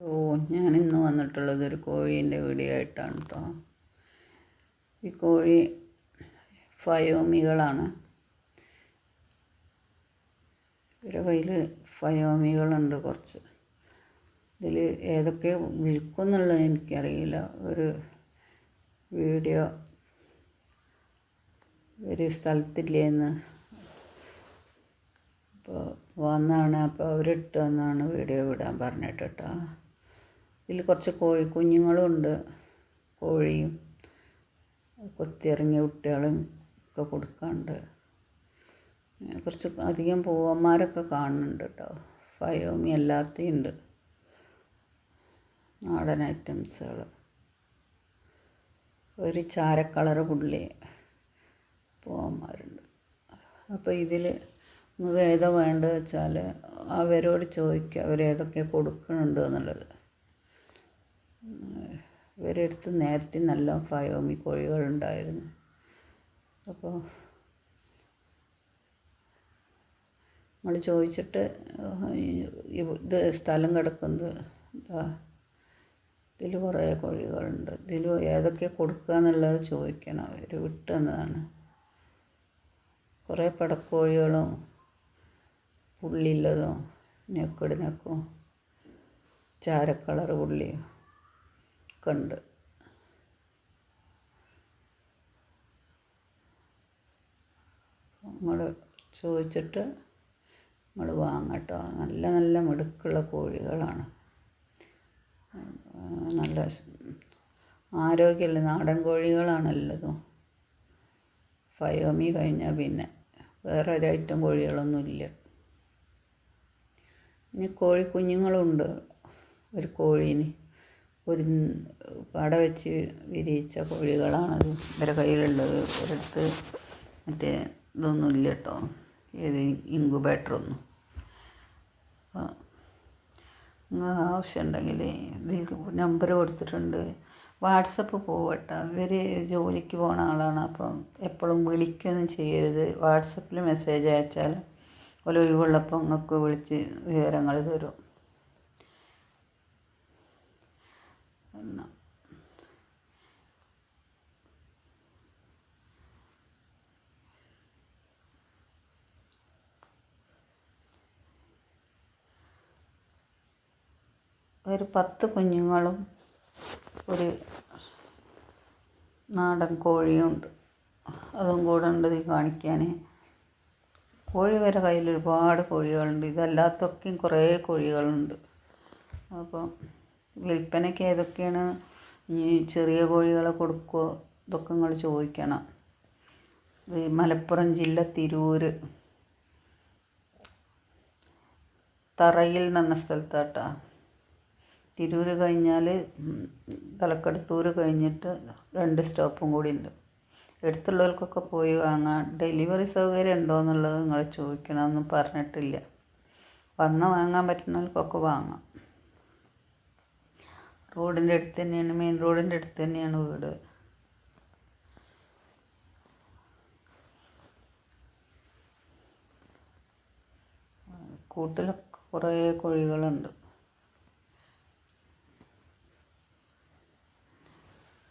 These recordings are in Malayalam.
ഓ ഞാൻ ഇന്ന് വന്നിട്ടുള്ളത് ഒരു കോഴീന്റെ വീഡിയോ ആയിട്ടാണ് കേട്ടോ ഈ കോഴി ഫയോമികളാണ്. ഇവരുടെ കയ്യിൽ ഫയോമികളുണ്ട് കുറച്ച്. ഇതിൽ ഏതൊക്കെ വിൽക്കുന്നുള്ളത് എനിക്കറിയില്ല. ഒരു വീഡിയോ ഒരു സ്ഥലത്തില്ലേന്ന്. അപ്പോൾ വന്നാണ്. അപ്പോൾ അവരിട്ട് വന്നാണ് വീഡിയോ വിടാൻ പറഞ്ഞിട്ട് കേട്ടോ ഇതിൽ കുറച്ച് കോഴി കുഞ്ഞുങ്ങളും ഉണ്ട്. കോഴിയും കൊത്തിയിറങ്ങിയ കുട്ടികളും ഒക്കെ കൊടുക്കാറുണ്ട് കുറച്ച് അധികം പൂവന്മാരൊക്കെ കാണുന്നുണ്ട് കേട്ടോ. ഫയോമി അല്ലാത്തയും ഉണ്ട്. നാടൻ ഐറ്റംസുകൾ ഒരു ചാര പുള്ളി പൂവന്മാരുണ്ട്. അപ്പോൾ ഇതിൽ നിങ്ങൾക്ക് ഏതാ വേണ്ടത് വെച്ചാൽ അവരോട് ചോദിക്കുക അവരേതൊക്കെ കൊടുക്കുന്നുണ്ട് എന്നുള്ളത്. ഇവരുടെ അടുത്ത് നേരത്തെ നല്ല ഫയോമി കോഴികളുണ്ടായിരുന്നു. അപ്പോൾ നമ്മൾ ചോദിച്ചിട്ട് ഇത് സ്ഥലം കിടക്കുന്നത് ഇതിൽ കുറേ കോഴികളുണ്ട്. ഇതിൽ ഏതൊക്കെ കൊടുക്കുക എന്നുള്ളത് ചോദിക്കണം. അവർ വിട്ടു തന്നതാണ്. കുറേ പടക്കോഴികളും പുള്ളിയുള്ളതും നെക്കിടിനക്കും ചാരക്കളർ പുള്ളിയും ഒക്കെ ഉണ്ട് നിങ്ങൾ ചോദിച്ചിട്ട് നിങ്ങൾ വാങ്ങട്ടോ. നല്ല നല്ല മിടുക്കുള്ള കോഴികളാണ്. നല്ല ആരോഗ്യമുള്ള നാടൻ കോഴികളാണ് നല്ലതും ഫയോമി കഴിഞ്ഞാൽ പിന്നെ വേറെ ഒരു ഐറ്റം കോഴികളൊന്നുമില്ല ഇനി കോഴി കുഞ്ഞുങ്ങളുണ്ട് ഒരു കോഴീന്. ഒരു പട വെച്ച് വിരിയിച്ച കോഴികളാണത്. ഇവരെ കയ്യിലുള്ളത്. ഒരിടത്ത് മറ്റേ ഇതൊന്നും ഇല്ല കേട്ടോ ഏത് ഇങ്കുബേറ്ററൊന്നും അപ്പോൾ നിങ്ങൾ ആവശ്യമുണ്ടെങ്കിൽ ഇതിൽ നമ്പർ കൊടുത്തിട്ടുണ്ട്. വാട്സപ്പ് പോവട്ടെ. ഇവർ ജോലിക്ക് പോണ ആളാണ്. അപ്പം എപ്പോഴും വിളിക്കുകയൊന്നും ചെയ്യരുത്. വാട്സപ്പിൽ മെസ്സേജ് അയച്ചാൽ ഒരു ഒഴിവുള്ളപ്പോൾ നിങ്ങൾക്ക് വിളിച്ച് വിവരങ്ങൾ തരും. എന്നാ ഒരു പത്ത് കുഞ്ഞുങ്ങളും ഒരു നാടൻ കോഴിയുണ്ട്. അതും കൂടെ ഉണ്ട് ഇത് കാണിക്കാൻ കോഴി വരെ കയ്യിൽ ഒരുപാട് കോഴികളുണ്ട്. ഇതല്ലാത്തൊക്കെയും കുറേ കോഴികളുണ്ട്. അപ്പം വിൽപ്പനയ്ക്ക് ഏതൊക്കെയാണ് ഈ ചെറിയ കോഴികളെ കൊടുക്കുമോ ഇതൊക്കെ നിങ്ങൾ ചോദിക്കണം. മലപ്പുറം ജില്ല തിരൂർ തറയിൽ എന്ന് പറഞ്ഞ സ്ഥലത്താട്ടാ. തിരൂർ കഴിഞ്ഞാൽ തലക്കടത്തൂർ കഴിഞ്ഞിട്ട് രണ്ട് സ്റ്റോപ്പും കൂടി ഉണ്ട്. എടുത്തുള്ളവർക്കൊക്കെ പോയി വാങ്ങാം. ഡെലിവറി സൗകര്യം ഉണ്ടോ എന്നുള്ളത് നിങ്ങൾ ചോദിക്കണമെന്ന് പറഞ്ഞിട്ടില്ല. വന്ന് വാങ്ങാൻ പറ്റുന്നവർക്കൊക്കെ വാങ്ങാം. റോഡിന്റെ അടുത്ത് തന്നെയാണ് മെയിൻ റോഡിന്റെ അടുത്ത് തന്നെയാണ് വീട്. കൂട്ടിലൊക്കെ കുറേ കോഴികളുണ്ട്.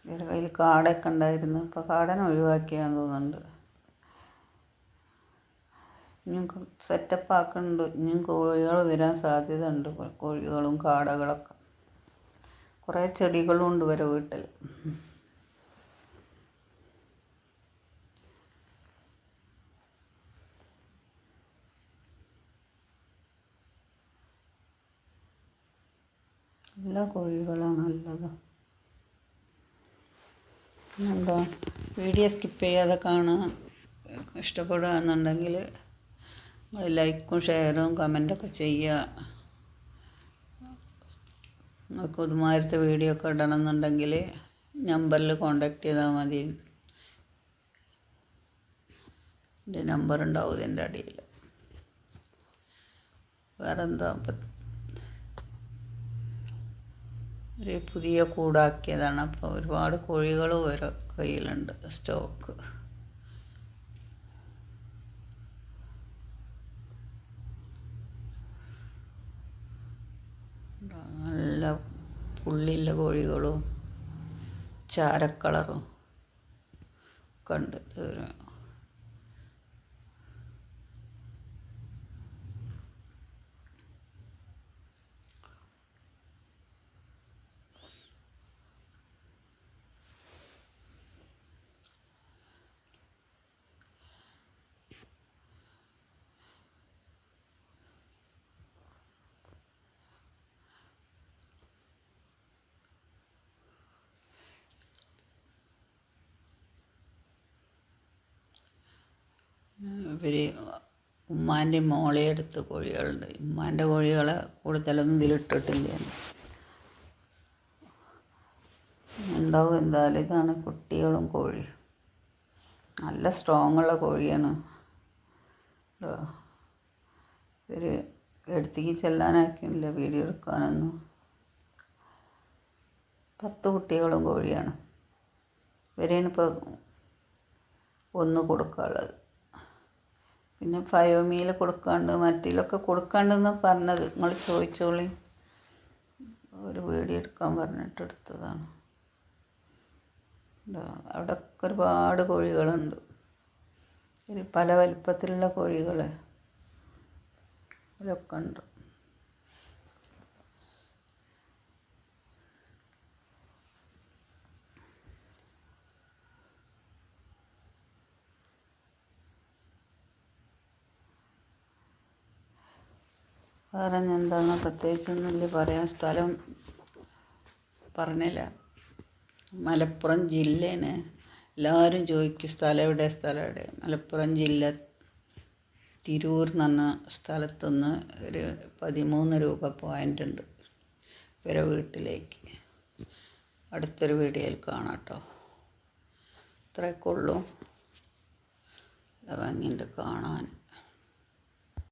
ഇവരുടെ കയ്യിൽ കാടൊക്കെ ഉണ്ടായിരുന്നു. ഇപ്പോൾ കാടനെ ഒഴിവാക്കിയാന്ന് തോന്നുന്നുണ്ട്. ഇനിയും സെറ്റപ്പ് ആക്കുന്നുണ്ട് ഇനിയും കോഴികൾ വരാൻ സാധ്യത ഉണ്ട് കോഴികളും കാടകളൊക്കെ. കുറേ ചെടികളും ഉണ്ട് വരെ വീട്ടിൽ. എല്ലാ കോഴികളാണ് നല്ലത് എന്താ വീഡിയോ സ്കിപ്പ് ചെയ്യാതെ കാണാൻ ഇഷ്ടപ്പെടുക എന്നുണ്ടെങ്കിൽ നിങ്ങൾ ലൈക്കും ഷെയറും കമന്റൊക്കെ ചെയ്യുക. നിങ്ങൾക്ക് ഇതുമാതിരത്തെ വീഡിയോ ഒക്കെ ഇടണമെന്നുണ്ടെങ്കിൽ നമ്പറിൽ കോണ്ടാക്ട് ചെയ്താൽ മതി. എന്റെ നമ്പർ ഉണ്ടാവും ഇതിന്റെ അടിയിൽ. വേറെന്താ? ഒരു പുതിയ കൂടാക്കിയതാണ്. അപ്പോൾ ഒരുപാട് കോഴികൾ ഓരോ കയ്യിലുണ്ട്. സ്റ്റോക്ക് നല്ല നല്ല പുള്ളിയുള്ള കോഴികളും ചാരക്കളറും ഒക്കെ ഉണ്ട് ഒരു ഇവർ ഉമ്മാന്റെ മോളെ എടുത്ത കോഴികളുണ്ട്. ഉമ്മാന്റെ കോഴികളെ കൂടുതലൊന്നും ഇതിലിട്ടിട്ടില്ല ഉണ്ടാവും എന്തായാലും. ഇതാണ് കുട്ടികളും കോഴി. നല്ല സ്ട്രോങ് ഉള്ള കോഴിയാണ്. ഇവർ എടുത്തേക്ക് ചെല്ലാനാക്കിയില്ല വീഡിയോ എടുക്കാനൊന്നും. പത്ത് കുട്ടികളും കോഴിയാണ്. ഇവരെയാണ് ഇപ്പോൾ ഒന്ന് കൊടുക്കാനുള്ളത്. പിന്നെ ഫയോമിയിൽ കൊടുക്കാണ്ട് മറ്റിലൊക്കെ കൊടുക്കാണ്ടെന്ന് പറഞ്ഞത്. നിങ്ങൾ ചോദിച്ചോളി. ഒരു വീഡിയോ എടുക്കാൻ പറഞ്ഞിട്ട് എടുത്തതാണ്. അവിടെയൊക്കെ ഒരുപാട് കോഴികളുണ്ട്. ഒരു പല വലിപ്പത്തിലുള്ള കോഴികൾ അതൊക്കെ ഉണ്ട്. വേറെ എന്താണ് പ്രത്യേകിച്ചൊന്നുമില്ല പറയാൻ സ്ഥലം പറഞ്ഞില്ല. മലപ്പുറം ജില്ലയാണ് എല്ലാവരും ചോദിക്കും സ്ഥലം എവിടെ സ്ഥലം എവിടെ. മലപ്പുറം ജില്ല തിരൂർ എന്ന് പറഞ്ഞ സ്ഥലത്തുനിന്ന് ഒരു പതിമൂന്ന് രൂപ പോയിന്റ് ഉണ്ട്. ഇവരെ വീട്ടിലേക്ക്. അടുത്തൊരു വീഡിയോയിൽ കാണാം കേട്ടോ ഇത്രയൊക്കെ ഉള്ളൂ. ഭംഗിയുണ്ട് കാണാൻ.